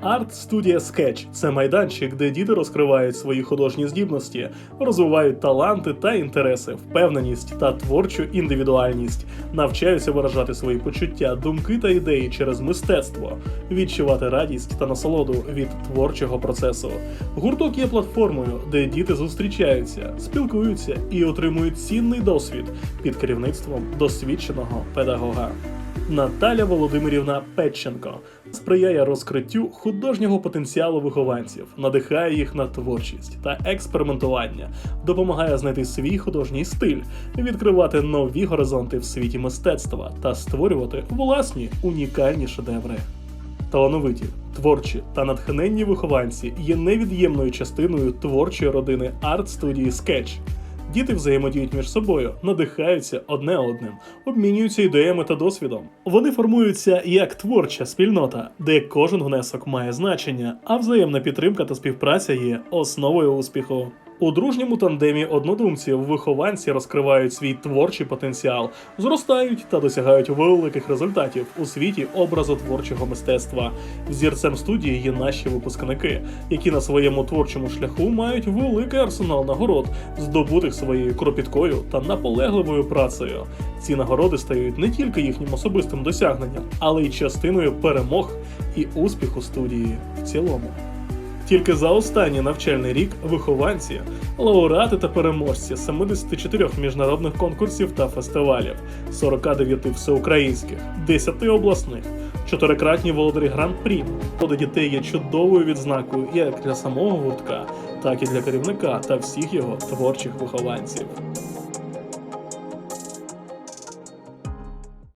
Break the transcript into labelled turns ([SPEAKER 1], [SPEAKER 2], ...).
[SPEAKER 1] Арт-студія Sketch – це майданчик, де діти розкривають свої художні здібності, розвивають таланти та інтереси, впевненість та творчу індивідуальність, навчаються виражати свої почуття, думки та ідеї через мистецтво, відчувати радість та насолоду від творчого процесу. Гурток є платформою, де діти зустрічаються, спілкуються і отримують цінний досвід під керівництвом досвідченого педагога. Наталя Володимирівна Петченко сприяє розкриттю художнього потенціалу вихованців, надихає їх на творчість та експериментування, допомагає знайти свій художній стиль, відкривати нові горизонти в світі мистецтва та створювати власні унікальні шедеври. Талановиті, творчі та натхненні вихованці є невід'ємною частиною творчої родини арт-студії Sketch. Діти взаємодіють між собою, надихаються одне одним, обмінюються ідеями та досвідом. Вони формуються як творча спільнота, де кожен внесок має значення, а взаємна підтримка та співпраця є основою успіху. У дружньому тандемі однодумців вихованці розкривають свій творчий потенціал, зростають та досягають великих результатів у світі образотворчого мистецтва. Зірцем студії є наші випускники, які на своєму творчому шляху мають великий арсенал нагород, здобутих своєю кропіткою та наполегливою працею. Ці нагороди стають не тільки їхнім особистим досягненням, але й частиною перемог і успіху студії в цілому. Тільки за останній навчальний рік вихованці, лауреати та переможці 74 міжнародних конкурсів та фестивалів, 49 всеукраїнських, 10 обласних, чотирикратні володарі гран-прі. До дітей є чудовою відзнакою як для самого гуртка, так і для керівника та всіх його творчих вихованців.